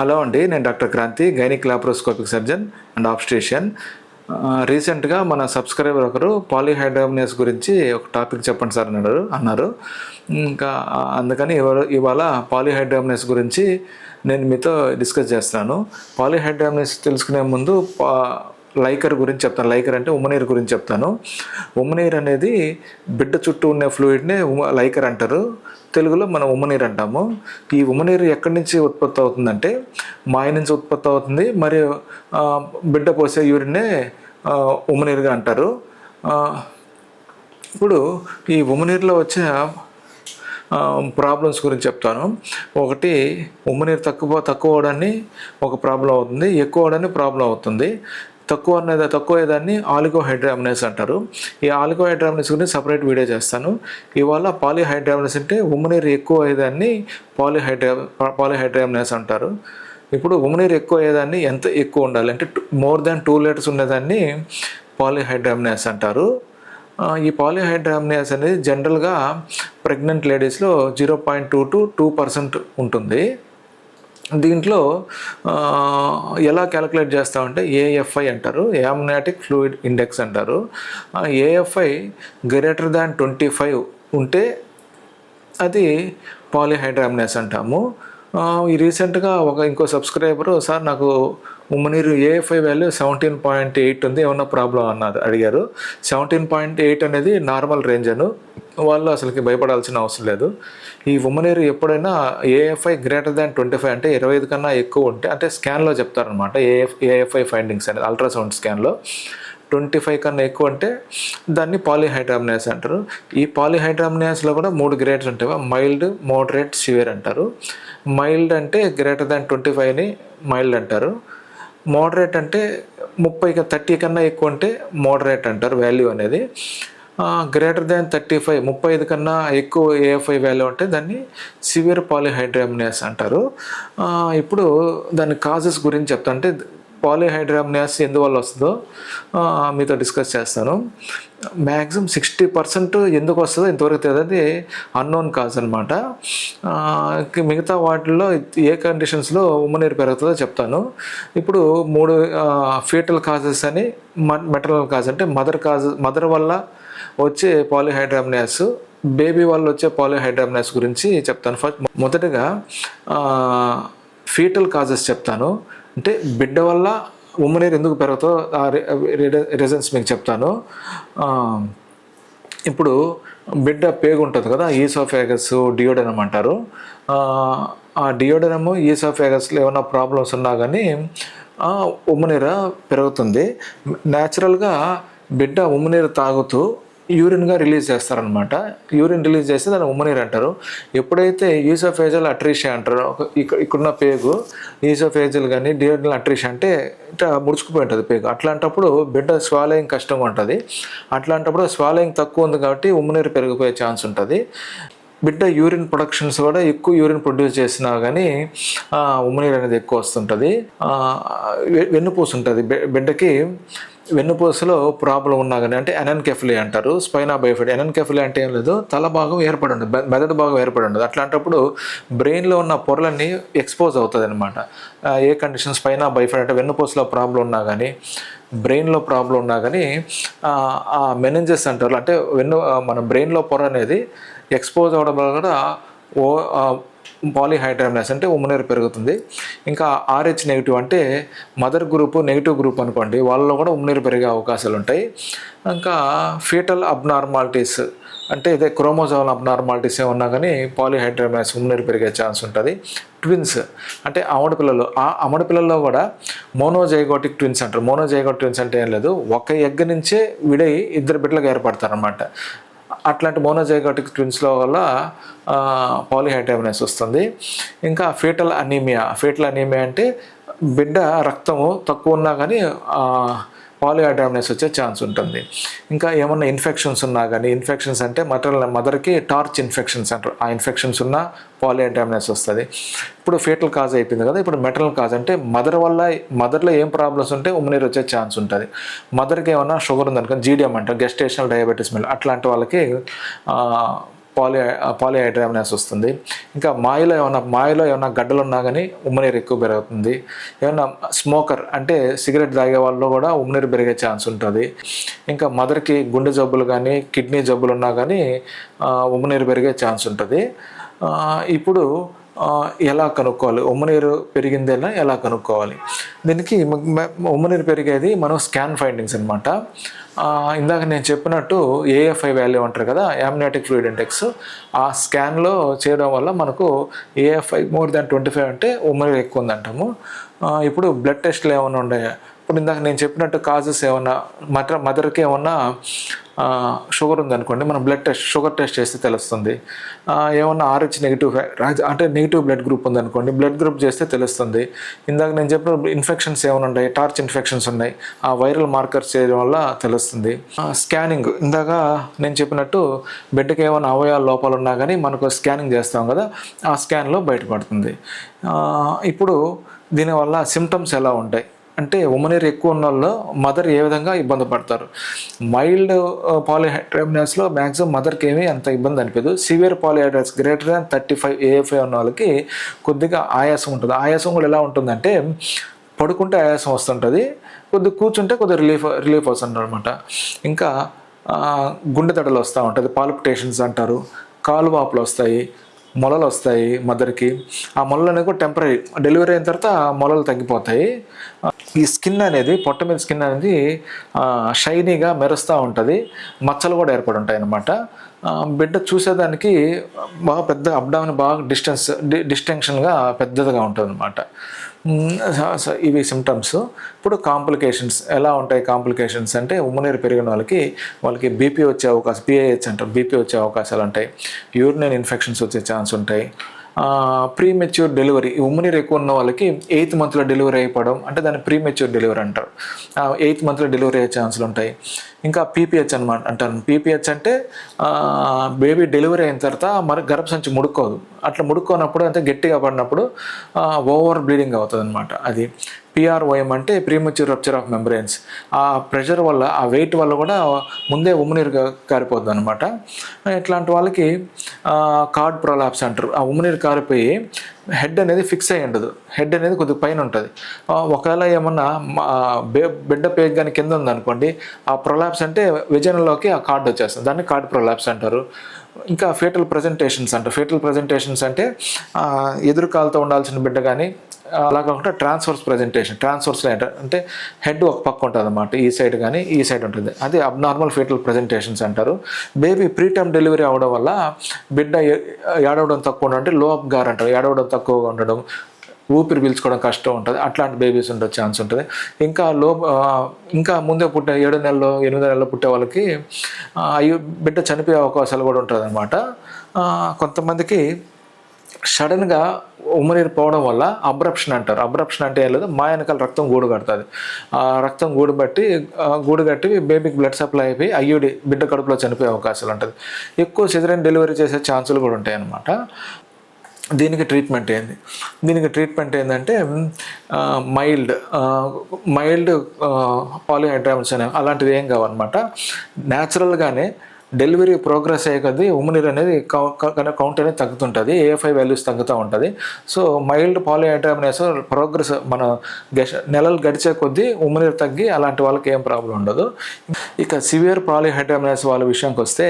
Hello అండి నేను doctor Kranthi gynaec laparoscopic surgeon and obstetrician రీసెంట్గా మన సబ్స్క్రైబర్ ఒకరు పాలిహైడ్రోమినియస్ గురించి ఒక టాపిక్ చెప్పండి సార్ అన్నారు అన్నారు. ఇంకా అందుకని ఇవాళ ఇవాళ పాలిహైడ్రోమినియస్ గురించి నేను మీతో డిస్కస్ చేస్తాను. పాలిహైడ్రోమినియస్ తెలుసుకునే ముందు పా- లైకర్ గురించి చెప్తాను. లైకర్ అంటే ఉమ్మనీరు గురించి చెప్తాను. ఉమ్మనీరు అనేది బిడ్డ చుట్టూ ఉన్న ఫ్లూయిడ్ని లైకర్ అంటారు. తెలుగులో మనం ఉమ్మనీరు అంటాము. ఈ ఉమ్మనీరు ఎక్కడి నుంచి ఉత్పత్తి అవుతుందంటే మాయ నుంచి ఉత్పత్తి అవుతుంది. మరియు బిడ్డ పోసే యూరిన్నే ఆ, ఉమ్మనీరుగా అంటారు. ఇప్పుడు ఈ ఉమ్మనీరులో వచ్చే ప్రాబ్లమ్స్ గురించి చెప్తాను. ఒకటి ఉమ్మనీరు తక్కువ తక్కువ అవడాన్ని ఒక ప్రాబ్లం అవుతుంది. ఎక్కువ అవడాన్ని ప్రాబ్లం అవుతుంది. తక్కువ అనేది తక్కువ దాన్ని ఆలికోహైడ్రామినేస్ అంటారు. ఈ ఆలికోహైడ్రామినేస్ గురించి సపరేట్ వీడియో చేస్తాను. ఇవాళ పాలిహైడ్రామినేస్ అంటే ఉమ్మనీరు ఎక్కువ అయ్యేదాన్ని పాలిహైడ్రా పాలిహైడ్రామినేస్ అంటారు. ఇప్పుడు ఉమ్మనీరు ఎక్కువ అయ్యేదాన్ని ఎంత ఎక్కువ ఉండాలి? అంటే మోర్ దాన్ టూ లీటర్స్ ఉండేదాన్ని పాలిహైడ్రామినేస్ అంటారు. ఈ పాలిహైడ్రామినేస్ అనేది జనరల్గా ప్రెగ్నెంట్ లేడీస్లో zero point two to two percent ఉంటుంది. దీంట్లో ఎలా క్యాలిక్యులేట్ చేస్తామంటే ఏఎఫ్ఐ అంటారు యామ్నాటిక్ ఫ్లూయిడ్ ఇండెక్స్ అంటారు. AFI greater than twenty five ఉంటే అది పాలిహైడ్రామ్నెస్ అంటాము. ఈ రీసెంట్గా ఒక ఇంకో సబ్స్క్రైబరు సార్ నాకు ఉమ్మనీరు AFI value seventeen point eight ఉంది ఏమన్నా ప్రాబ్లం అన్నారు అడిగారు. సెవెంటీన్ పాయింట్ ఎయిట్ అనేది నార్మల్ రేంజ్ అను వాళ్ళు అసలుకి భయపడాల్సిన అవసరం లేదు. ఈ ఉమ్మనీరు ఎప్పుడైనా AFI greater than twenty five అంటే ఇరవై ఐదు కన్నా ఎక్కువ ఉంటే అంటే స్కాన్లో చెప్తారనమాట ఏఎఫ్ ఏఎఫ్ఐ ఫైండింగ్స్ అనేది అల్ట్రాసౌండ్ స్కాన్లో. ట్వంటీ ఫైవ్ కన్నా ఎక్కువ అంటే దాన్ని పాలిహైడ్రామినియాస్ అంటారు. ఈ పాలిహైడ్రామినియాస్లో కూడా మూడు గ్రేడ్స్ ఉంటాయి. మైల్డ్ మోడరేట్ సివియర్ అంటారు. మైల్డ్ అంటే గ్రేటర్ దాన్ ట్వంటీ ఫైవ్ని మైల్డ్ అంటారు. మోడరేట్ అంటే ముప్పై థర్టీ కన్నా ఎక్కువ ఉంటే మోడరేట్ అంటారు వాల్యూ అనేది. గ్రేటర్ దాన్ థర్టీ ఫైవ్ ముప్పై ఐదు కన్నా ఎక్కువ ఏఎఫ్ఐ వాల్యూ ఉంటే దాన్ని సివియర్ పాలిహైడ్రామినియాస్ అంటారు. ఇప్పుడు దాని కాజెస్ గురించి చెప్తా అంటే పాలిహైడ్రామినియాస్ ఎందువల్ల వస్తుందో మీతో డిస్కస్ చేస్తాను. మ్యాక్సిమం సిక్స్టీ పర్సెంట్ ఎందుకు వస్తుందో ఇంతవరకు తెలియదు అది అన్నోన్ కాజ్ అనమాట మిగతా వాటిల్లో ఏ కండిషన్స్లో ఉమ్మనీరు పెరుగుతుందో చెప్తాను. ఇప్పుడు మూడు ఫీటల్ కాజెస్ అని మెటర్నల్ కాజ్ అంటే మదర్ కాజ్ మదర్ వల్ల వచ్చే పాలిహైడ్రామ్నియాస్ బేబీ వల్ల వచ్చే పాలిహైడ్రామ్నియాస్ గురించి చెప్తాను. ఫస్ట్ మొదటగా ఫీటల్ కాజెస్ చెప్తాను. అంటే బిడ్డ వల్ల ఉమ్మనీరు ఎందుకు పెరుగుతో ఆ రీజన్స్ మీకు చెప్తాను. ఇప్పుడు బిడ్డ పేగు ఉంటుంది కదా ఈసోఫేగస్ డియోడనం అంటారు. ఆ, డియోడెనము ఈసోఫేగస్లో ఏమైనా ప్రాబ్లమ్స్ ఉన్నా కానీ ఉమ్మనీర పెరుగుతుంది. న్యాచురల్గా బిడ్డ ఉమ్మనీరు తాగుతూ యూరిన్గా రిలీజ్ చేస్తారనమాట యూరిన్ రిలీజ్ చేస్తే దాన్ని ఉమ్మనీర్ అంటారు. ఎప్పుడైతే ఈసోఫేజల్ అట్రీషియా అంటారు ఇక్కడ ఇక్కడున్న పేగు ఈసోఫేజల్ కానీ డియోడల్ అట్రీషియా అంటే ఇట్లా ముడుచుకుపోయి ఉంటుంది పేగు. అట్లాంటప్పుడు బిడ్డ స్వాలయింగ్ కష్టంగా ఉంటుంది. అట్లాంటప్పుడు స్వాలయింగ్ తక్కువ ఉంది కాబట్టి ఉమ్మనీరు పెరిగిపోయే ఛాన్స్ ఉంటుంది. బిడ్డ యూరిన్ ప్రొడక్షన్స్ కూడా ఎక్కువ యూరిన్ ప్రొడ్యూస్ చేసినా కానీ ఉమ్మనీరు అనేది ఎక్కువ వస్తుంటుంది. ఆ, ఉంటుంది. బిడ్డకి వెన్నుపూసలో ప్రాబ్లం ఉన్నా కానీ అంటే ఎనన్కెఫిలీ అంటారు స్పైనా బయోఫిడ్ ఎనన్కెఫిలీ అంటే ఏం లేదు తల భాగం ఏర్పడి ఉండదు మెదడు భాగం ఏర్పడి ఉండదు. అట్లాంటప్పుడు బ్రెయిన్లో ఉన్న పొరలన్నీ ఎక్స్పోజ్ అవుతుంది అనమాట ఏ కండిషన్ స్పైనా బయోఫిడ్ అంటే వెన్నుపూసలో ప్రాబ్లం ఉన్నా కానీ బ్రెయిన్లో ప్రాబ్లం ఉన్నా కానీ ఆ మెనెంజెస్ అంటారు. అంటే వెన్ను మన బ్రెయిన్లో పొర అనేది ఎక్స్పోజ్ అవ్వడం వల్ల కూడా ఓ పాలిహైడ్రామినస్ అంటే ఉమ్మనీరు పెరుగుతుంది. ఇంకా ఆర్హెచ్ నెగిటివ్ అంటే మదర్ గ్రూప్ నెగిటివ్ గ్రూప్ అనుకోండి వాళ్ళలో కూడా ఉమ్మనీరు పెరిగే అవకాశాలు ఉంటాయి. ఇంకా ఫీటల్ అబ్నార్మాలిటీస్ అంటే ఇదే క్రోమోజోమ్ అబ్నార్మాలిటీస్ ఏమన్నా కానీ పాలిహైడ్రామినస్ ఉమ్మనీరు పెరిగే ఛాన్స్ ఉంటుంది. ట్విన్స్ అంటే అమడ పిల్లలు ఆ అమడ పిల్లల్లో కూడా మోనోజైగోటిక్ ట్విన్స్ అంటారు. మోనోజైగోటిక్ ట్విన్స్ అంటే ఏం లేదు ఒక ఎగ్గ నుంచే విడై ఇద్దరు బిడ్డలకు ఏర్పడతారనమాట అట్లాంటి మోనోజైగోటిక్ ట్విన్స్లో వల్ల పాలిహైడ్రామినస్ వస్తుంది. ఇంకా ఫీటల్ అనీమియా ఫీటల్ అనీమియా అంటే బిడ్డ రక్తము తక్కువ ఉన్నా కానీ పాలియాడామినెస్ వచ్చే ఛాన్స్ ఉంటుంది. ఇంకా ఏమన్నా ఇన్ఫెక్షన్స్ ఉన్నా కానీ ఇన్ఫెక్షన్స్ అంటే మటర్ మదర్కి టార్చ్ ఇన్ఫెక్షన్స్ అంటారు. ఆ ఇన్ఫెక్షన్స్ ఉన్న పాలియాడామినెస్ వస్తుంది. ఇప్పుడు ఫేటల్ కాజ్ అయిపోయింది కదా ఇప్పుడు మెటరల్ కాజ్ అంటే మదర్ వల్ల మదర్లో ఏం ప్రాబ్లమ్స్ ఉంటే ఉమ్మనీరు వచ్చే ఛాన్స్ ఉంటుంది. మదర్కి ఏమన్నా షుగర్ ఉందనుకో జీడియం అంటారు గెస్టేషనల్ డయాబెటీస్ మిల్ అట్లాంటి వాళ్ళకి పాలి పాలిహైడ్రామినాస్ వస్తుంది. ఇంకా మాయలో ఏమైనా మాయలో ఏమైనా గడ్డలు ఉన్నా కానీ ఉమ్మనీరు ఎక్కువ పెరుగుతుంది. ఏమైనా స్మోకర్ అంటే సిగరెట్ తాగే వాళ్ళు కూడా ఉమ్మనీరు పెరిగే ఛాన్స్ ఉంటుంది. ఇంకా మదర్కి గుండె జబ్బులు కానీ కిడ్నీ జబ్బులు ఉన్నా కానీ ఉమ్మనీరు పెరిగే ఛాన్స్ ఉంటుంది. ఇప్పుడు ఎలా కనుక్కోవాలి? ఉమ్మనీరు పెరిగిందేలా ఎలా కనుక్కోవాలి? దీనికి ఉమ్మనీరు పెరిగేది మనం స్కాన్ ఫైండింగ్స్ అనమాట ఇందాక నేను చెప్పినట్టు ఏఎఫ్ఐ వాల్యూ అంటారు కదా యామినాటిక్ ఫ్లూయిడ్ ఇండెక్స్ ఆ స్కాన్లో చేయడం వల్ల మనకు AFI more than twenty five అంటే ఉమ్మనీరు ఎక్కువ ఉందంటాము ఇప్పుడు బ్లడ్ టెస్ట్లు ఏమైనా ఉన్నాయా ఇప్పుడు ఇందాక నేను చెప్పినట్టు కాజెస్ ఏమన్నా మదర్ మదర్కి ఏమన్నా షుగర్ ఉందనుకోండి మనం బ్లడ్ టెస్ట్ షుగర్ టెస్ట్ చేస్తే తెలుస్తుంది. ఏమన్నా ఆర్హెచ్ నెగిటివ్ అంటే నెగిటివ్ బ్లడ్ గ్రూప్ ఉందనుకోండి బ్లడ్ గ్రూప్ చేస్తే తెలుస్తుంది. ఇందాక నేను చెప్పిన ఇన్ఫెక్షన్స్ ఏమైనా ఉన్నాయి టార్చ్ ఇన్ఫెక్షన్స్ ఉన్నాయి ఆ వైరల్ మార్కర్స్ చేయడం వల్ల తెలుస్తుంది. స్కానింగ్ ఇందాక నేను చెప్పినట్టు బిడ్డకి ఏమైనా అవయవాల లోపాలు ఉన్నా కానీ మనకు స్కానింగ్ చేస్తాం కదా ఆ స్కాన్లో బయటపడుతుంది. ఇప్పుడు దీనివల్ల సిమ్టమ్స్ ఎలా ఉంటాయి? అంటే ఉమనీర్ ఎక్కువ ఉన్న వాళ్ళు మదర్ ఏ విధంగా ఇబ్బంది పడతారు? మైల్డ్ పాలిహైడ్రామినస్లో మ్యాక్సిమం మదర్కి ఏమీ అంత ఇబ్బంది అనిపించదు severe polyhydramnios greater than thirty five AFI ఉన్న వాళ్ళకి కొద్దిగా ఆయాసం ఉంటుంది. ఆయాసం కూడా ఎలా ఉంటుందంటే పడుకుంటే ఆయాసం వస్తుంటుంది కొద్దిగా కూర్చుంటే కొద్దిగా రిలీఫ్ రిలీఫ్ వస్తుంది అనమాట ఇంకా గుండె దడలు వస్తూ ఉంటుంది. పాల్పిటేషన్స్ అంటారు. కాలు వాపులు వస్తాయి. మొలలు వస్తాయి మదర్కి. ఆ మొలలు అనేవి కూడా టెంపరీ డెలివరీ అయిన తర్వాత ఆ మొలలు తగ్గిపోతాయి. ఈ స్కిన్ అనేది పొట్ట మీద స్కిన్ అనేది షైనీగా మెరుస్తూ ఉంటుంది. మచ్చలు కూడా ఏర్పడి ఉంటాయి అన్నమాట బిడ్డ చూసేదానికి బాగా పెద్ద అప్డౌన్ బాగా డిస్టెన్స్ డి డిస్టెన్షన్గా పెద్దదిగా ఉంటుంది అన్నమాట ఇవి సిమ్టమ్స్ ఇప్పుడు కాంప్లికేషన్స్ ఎలా ఉంటాయి కాంప్లికేషన్స్ అంటే ఉమ్మనీరు పెరిగిన వాళ్ళకి వాళ్ళకి బీపీ వచ్చే అవకాశం పిఐహెచ్ అంటారు. బీపీ వచ్చే అవకాశాలు ఉంటాయి. యూరినైన్ ఇన్ఫెక్షన్స్ వచ్చే ఛాన్స్ ఉంటాయి. ప్రీమెచ్యూర్ డెలివరీ ఉమ్మనీరు ఎక్కువ ఉన్న వాళ్ళకి ఎయిత్ మంత్లో డెలివరీ అయిపోవడం అంటే దాన్ని ప్రీమెచ్యూర్ డెలివరీ అంటారు. ఎయిత్ మంత్లో డెలివరీ అయ్యే ఛాన్సులు ఉంటాయి. ఇంకా పీపీహెచ్ అనమాట అంటారు. పీపీహెచ్ అంటే బేబీ డెలివరీ అయిన తర్వాత మరి గర్భసంచి ముడుకోదు అట్లా ముడుకోనప్పుడు అంటే గట్టిగా పడినప్పుడు ఓవర్ బ్లీడింగ్ అవుతుంది అనమాట అది. పిఆర్ఓఎం అంటే ప్రీమచ్యూర్ రప్చర్ ఆఫ్ మెంబ్రెయిన్స్ ఆ ప్రెషర్ వల్ల ఆ వెయిట్ వల్ల కూడా ముందే ఉమ్మనీరు కారిపోద్ది అనమాట ఇట్లాంటి వాళ్ళకి కార్డ్ ప్రొలాప్స్ అంటారు. ఆ ఉమ్మనీరు కారిపోయి హెడ్ అనేది ఫిక్స్ అయ్యి ఉండదు. హెడ్ అనేది కొద్దిగా పైన ఉంటుంది. ఒకవేళ ఏమన్నా మా- బే- బిడ్డ పేగ్ కానీ కింద ఉందనుకోండి ఆ ప్రొలాప్స్ అంటే విజయంలోకి ఆ కార్డ్ వచ్చేస్తుంది. దాన్ని కార్డ్ ప్రొలాప్స్ అంటారు. ఇంకా ఫేటల్ ప్రజెంటేషన్స్ అంటారు. ఫేటల్ ప్రజెంటేషన్స్ అంటే ఎదురు కాలుతో ఉండాల్సిన బిడ్డ కానీ అలా కాకుండా ట్రాన్స్ఫర్స్ ప్రజెంటేషన్ ట్రాన్స్ఫర్స్లో అంటే హెడ్ ఒక పక్క ఉంటుంది అనమాట ఈ సైడ్ కానీ ఈ సైడ్ ఉంటుంది. అది అబ్నార్మల్ ఫీటల్ ప్రజెంటేషన్స్ అంటారు. బేబీ ప్రీటర్మ్ డెలివరీ అవడం వల్ల బిడ్డ ఏడవడం తక్కువ ఉండడం అంటే లో అప్ గార్ అంటారు ఏడవడం తక్కువగా ఉండడం ఊపిరి పీల్చుకోవడం కష్టం ఉంటుంది. అట్లాంటి బేబీస్ ఉండే ఛాన్స్ ఉంటుంది. ఇంకా లో ఇంకా ముందే పుట్టే ఏడు నెలలు ఎనిమిది నెలలో పుట్టే వాళ్ళకి అయ్యో బిడ్డ చనిపోయే అవకాశాలు కూడా ఉంటుంది అనమాట కొంతమందికి సడన్గా ఉమ్మనీరు పోవడం వల్ల అబ్రప్షన్ అంటారు. అబ్రప్షన్ అంటే ఏం లేదు మా వెనకాల రక్తం గూడు కడుతుంది. ఆ రక్తం గూడు బట్టి గూడు కట్టి బేబీకి బ్లడ్ సప్లై అయిపోయి అయ్యుడి బిడ్డ కడుపులో చనిపోయే అవకాశాలు ఉంటుంది. ఎక్కువ సిజరైన్ డెలివరీ చేసే ఛాన్సులు కూడా ఉంటాయి అన్నమాట. దీనికి ట్రీట్మెంట్ ఏంది? దీనికి ట్రీట్మెంట్ ఏంటంటే మైల్డ్ మైల్డ్ పాలిహైడ్రామ్స్ అనే అలాంటివి ఏం కావన్నమాట. న్యాచురల్గానే డెలివరీ ప్రోగ్రెస్ అయ్యే కొద్దీ ఉమ్మనీరు అనేది కౌంట్ అనేది తగ్గుతుంటుంది. ఏఎఫ్ఐ వాల్యూస్ తగ్గుతూ ఉంటుంది. సో మైల్డ్ పాలిహైడ్రామినేస్ ప్రోగ్రెస్ మన నెలలు గడిచే కొద్దీ ఉమ్మనీరు తగ్గి అలాంటి వాళ్ళకి ఏం ప్రాబ్లం ఉండదు. ఇక సివియర్ పాలిహైడ్రామినాస్ వాళ్ళ విషయంకి వస్తే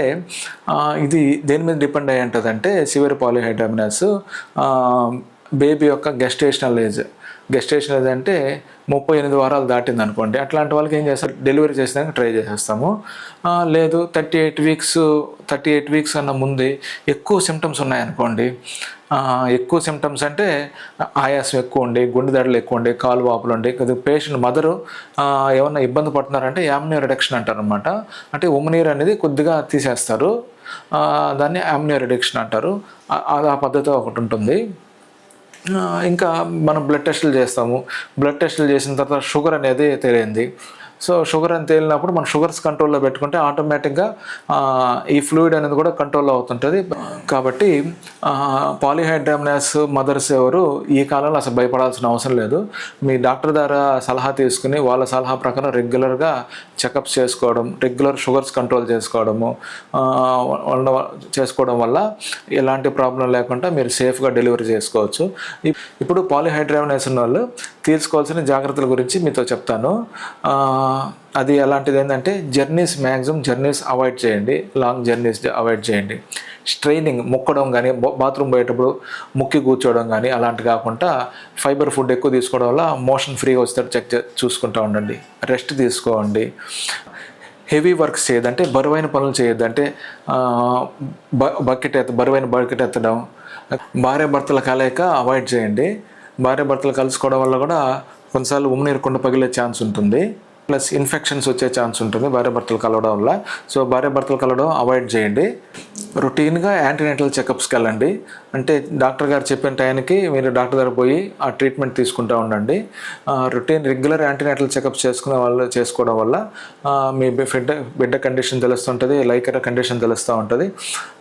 ఇది దేని మీద డిపెండ్ అయ్యి ఉంటుంది అంటే సివియర్ పాలిహైడ్రామినాస్ బేబీ యొక్క గెస్టేషనల్ ఏజ్ గెస్టేషన్ ఏదంటే ముప్పై ఎనిమిది వారాలు దాటింది అనుకోండి. అట్లాంటి వాళ్ళకి ఏం చేస్తారు? డెలివరీ చేసేదానికి ట్రై చేసేస్తాము. లేదు thirty eight weeks thirty eight weeks అన్న ముందే ఎక్కువ సిమ్టమ్స్ ఉన్నాయనుకోండి. ఎక్కువ సిమ్టమ్స్ అంటే ఆయాసం ఎక్కువ ఉండి గుండె దడలు ఎక్కువ ఉండి కాలు వాపులు ఉండి కొద్దిగా పేషెంట్ మదరు ఏమన్నా ఇబ్బంది పడుతున్నారంటే యామ్నియో రిడక్షన్ అంటారు అనమాట అంటే ఉమ్మనీరు అనేది కొద్దిగా తీసేస్తారు. దాన్ని యామ్నియో రిడక్షన్ అంటారు. ఆ- ఆ పద్ధతి ఒకటి ఉంటుంది. ఇంకా మనం బ్లడ్ టెస్టులు చేస్తాము. బ్లడ్ టెస్టులు చేసిన తర్వాత షుగర్ అనేది తెలియంది సో షుగర్ అని తేలినప్పుడు మనం షుగర్స్ కంట్రోల్లో పెట్టుకుంటే ఆటోమేటిక్గా ఈ ఫ్లూయిడ్ అనేది కూడా కంట్రోల్లో అవుతుంటుంది. కాబట్టి పాలిహైడ్రామినాస్ మదర్స్ ఎవరు ఈ కాలంలో అసలు భయపడాల్సిన అవసరం లేదు. మీ డాక్టర్ ద్వారా సలహా తీసుకుని వాళ్ళ సలహా ప్రకారం రెగ్యులర్గా చెకప్స్ చేసుకోవడం రెగ్యులర్ షుగర్స్ కంట్రోల్ చేసుకోవడము చేసుకోవడం వల్ల ఎలాంటి ప్రాబ్లం లేకుండా మీరు సేఫ్గా డెలివరీ చేసుకోవచ్చు. ఇప్పుడు పాలిహైడ్రామినాస్ ఉన్న వాళ్ళు తీసుకోవాల్సిన జాగ్రత్తల గురించి మీతో చెప్తాను. అది ఎలాంటిది ఏంటంటే జర్నీస్ మ్యాక్సిమం జర్నీస్ అవాయిడ్ చేయండి లాంగ్ జర్నీస్ అవాయిడ్ చేయండి. స్ట్రైనింగ్ మొక్కడం కానీ బాత్రూమ్ పోయేటప్పుడు ముక్కి కూర్చోవడం కానీ అలాంటి కాకుండా ఫైబర్ ఫుడ్ ఎక్కువ తీసుకోవడం వల్ల మోషన్ ఫ్రీగా వచ్చేటట్టు చెక్ చూసుకుంటూ ఉండండి. రెస్ట్ తీసుకోండి. హెవీ వర్క్స్ చేయదంటే బరువైన పనులు చేయొద్దంటే బ- బకెట్ ఎత్త బరువైన బకెట్ ఎత్తడం. భార్య భర్తల కలయిక అవాయిడ్ చేయండి. భార్య భర్తలు కలుసుకోవడం వల్ల కూడా కొన్నిసార్లు ఉమ్మనీరు కుండ పగిలే ఛాన్స్ ఉంటుంది. ప్లస్ ఇన్ఫెక్షన్స్ వచ్చే ఛాన్స్ ఉంటుంది భార్య భర్తలు కలవడం వల్ల. సో భార్య భర్తలు కలవడం అవాయిడ్ చేయండి. రొటీన్గా యాంటీనేటల్ చెకప్స్కి వెళ్ళండి. అంటే డాక్టర్ గారు చెప్పిన టైంకి మీరు డాక్టర్ దగ్గర పోయి ఆ ట్రీట్మెంట్ తీసుకుంటూ ఉండండి. రొటీన్ రెగ్యులర్ యాంటీనేటల్ చెకప్స్ చేసుకునే వాళ్ళు చేసుకోవడం వల్ల మీ బిడ్డ బిడ్డ కండిషన్ తెలుస్తుంటుంది లైకర్ కండిషన్ తెలుస్తూ ఉంటుంది.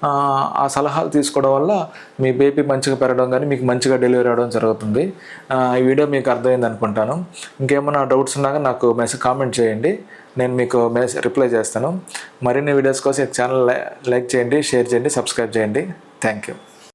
ఆ, సలహాలు తీసుకోవడం వల్ల మీ బేబీ మంచిగా పెరగడం కానీ మీకు మంచిగా డెలివరీ అవ్వడం జరుగుతుంది. ఆ, ఈ వీడియో మీకు అర్థమైంది అనుకుంటాను. ఇంకేమైనా డౌట్స్ ఉన్నాక నాకు మెసేజ్ కామెంట్ చేయండి. నేను మీకు మెసేజ్ రిప్లై చేస్తాను. మరిన్ని వీడియోస్ కోసం ఛానల్ లైక్ చేయండి షేర్ చేయండి సబ్స్క్రైబ్ చేయండి. Thank you